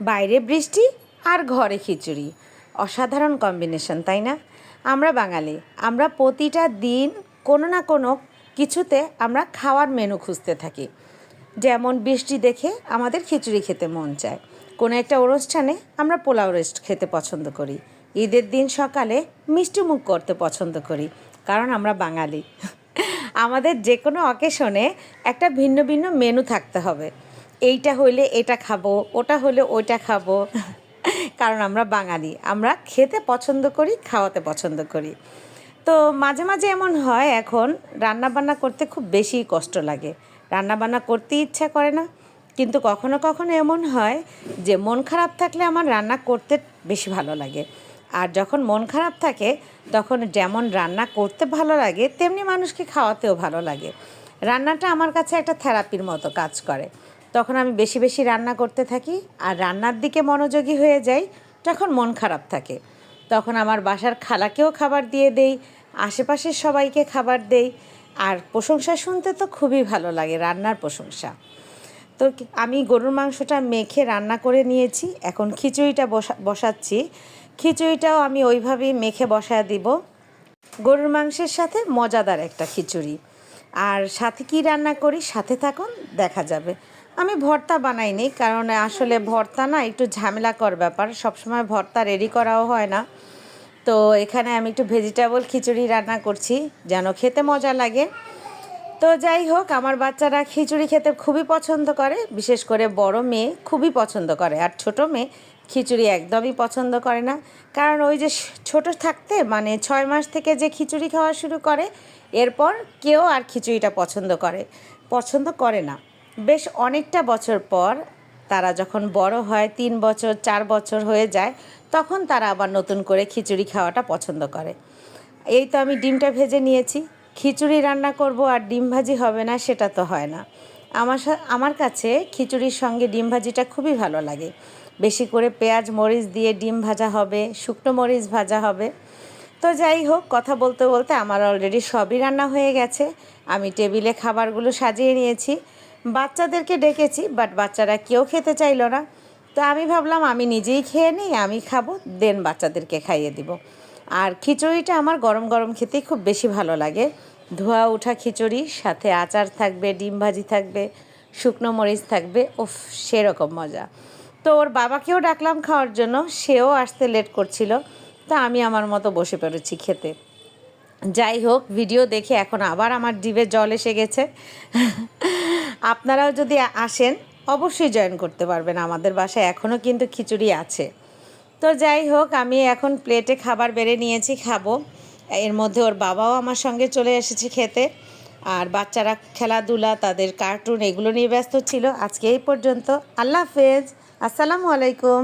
বাইরে বৃষ্টি আর ঘরে খিচুড়ি। অসাধারণ কম্বিনেশন তাই না? আমরা বাঙালি, আমরা প্রতিটা দিন কোনো না কোনো কিছুতে আমরা খাওয়ার মেনু খুঁজতে থাকি। যেমন বৃষ্টি দেখে আমাদের খিচুড়ি খেতে মন চায়। কোনো একটা অনুষ্ঠানে আমরা পোলাও রেস্ট খেতে পছন্দ করি। ঈদের দিন সকালে মিষ্টি মুখ করতে পছন্দ করি, কারণ আমরা বাঙালি। আমাদের যে কোনো অকেশনে একটা ভিন্ন ভিন্ন মেনু থাকতে হবে। এইটা হইলে এটা খাব, ওটা হলে ওইটা খাব। কারণ আমরা বাঙালি, আমরা খেতে পছন্দ করি, খাওয়াতে পছন্দ করি। তো মাঝে মাঝে এমন হয় এখন রান্না বান্না করতে খুব বেশি কষ্ট লাগে। রান্না বান্না করতে ইচ্ছা করে না। কিন্তু কখনো কখনো এমন হয় যে, মন খারাপ থাকলে আমার রান্না করতে বেশি ভালো লাগে। আর যখন মন খারাপ থাকে, তখন যেমন রান্না করতে ভালো লাগে, তেমনি মানুষকে খাওয়াতেও ভালো লাগে। রান্নাটা আমার কাছে একটা থেরাপির মতো কাজ করে। তখন আমি বেশি বেশি রান্না করতে থাকি আর রান্নার দিকে মনোযোগী হয়ে যাই যখন মন খারাপ থাকে। তখন আমার বাসার খালাকেও খাবার দিয়ে দেই, আশেপাশের সবাইকে খাবার দেই আর প্রশংসা শুনতে তো খুবই ভালো লাগে, রান্নার প্রশংসা। তো আমি গরুর মাংসটা মেখে রান্না করে নিয়েছি, এখন খিচুড়িটা বসা, বসাচ্ছি। খিচুড়িটাও আমি ওইভাবেই মেখে বসায় দিব। গরুর মাংসের সাথে মজাদার একটা খিচুড়ি। আর সাথে কি রান্না করি? সাথে থাকুন, দেখা যাবে। আমি ভর্তা বানাইনি কারণ আসলে ভর্তা না একটু ঝামেলাকর ব্যাপার। সবসময় ভর্তা রেডি করাও হয় না। তো এখানে আমি একটু ভেজিটেবল খিচুড়ি রান্না করছি, যেন খেতে মজা লাগে। তো যাই হোক, আমার বাচ্চারা খিচুড়ি খেতে খুবই পছন্দ করে। বিশেষ করে বড় মেয়ে খুবই পছন্দ করে, আর ছোট মেয়ে খিচুড়ি একদমই পছন্দ করে না। কারণ ওই যে ছোট থাকতে মানে ছয় মাস থেকে যে খিচুড়ি খাওয়া শুরু করে, এরপর কেউ আর খিচুড়িটা পছন্দ করে পছন্দ করে না। বেশ অনেকটা বছর পর তারা যখন বড় হয়, তিন বছর, চার বছর হয়ে যায়, তখন তারা আবার নতুন করে খিচুড়ি খাওয়াটা পছন্দ করে। এই তো আমি ডিমটা ভেজে নিয়েছি। খিচুড়ি রান্না করব আর ডিম ভাজি হবে না, সেটা তো হয় না। আমার আমার কাছে খিচুড়ির সঙ্গে ডিম ভাজিটা খুবই ভালো লাগে। বেশি করে পেঁয়াজ, মরিচ দিয়ে ডিম ভাজা হবে, শুকনো মরিচ ভাজা হবে। তো যাই হোক, কথা বলতে বলতে আমার অলরেডি সবই রান্না হয়ে গেছে। আমি টেবিলে খাবারগুলো সাজিয়ে নিয়েছি। বাচ্চাদেরকে ডেকেছি বাট বাচ্চারা কেউ খেতে চাইলো না। তো আমি ভাবলাম, আমি নিজেই খেয়ে নিই, আমি খাব দেন বাচ্চাদেরকে খাইয়ে দিব। আর খিচুড়িটা আমার গরম গরম খেতেই খুব বেশি ভালো লাগে। ধোয়া ওঠা খিচুড়ি, সাথে আচার থাকবে, ডিম ভাজি থাকবে, শুকনো মরিচ থাকবে, উফ, সেরকম মজা। তো ওর বাবাকেও ডাকলাম খাওয়ার জন্য, সেও আসতে লেট করছিল, তা আমি আমার মতো বসে পড়েছি খেতে। যাই হোক, ভিডিও দেখে এখন আবার আমার জিভে জল এসে গেছে। আপনারাও যদি আসেন, অবশ্যই জয়েন করতে পারবেন আমাদের বাসায় এখনও কিন্তু খিচুড়ি আছে। তো যাই হোক, আমি এখন প্লেটে খাবার বেড়ে নিয়েছি, খাব। এর মধ্যে ওর বাবাও আমার সঙ্গে চলে এসেছে খেতে। আর বাচ্চারা খেলাধুলা, তাদের কার্টুন এগুলো নিয়ে ব্যস্ত ছিল। আজকে এই পর্যন্ত। আল্লাহ হাফেজ। আসসালামু আলাইকুম।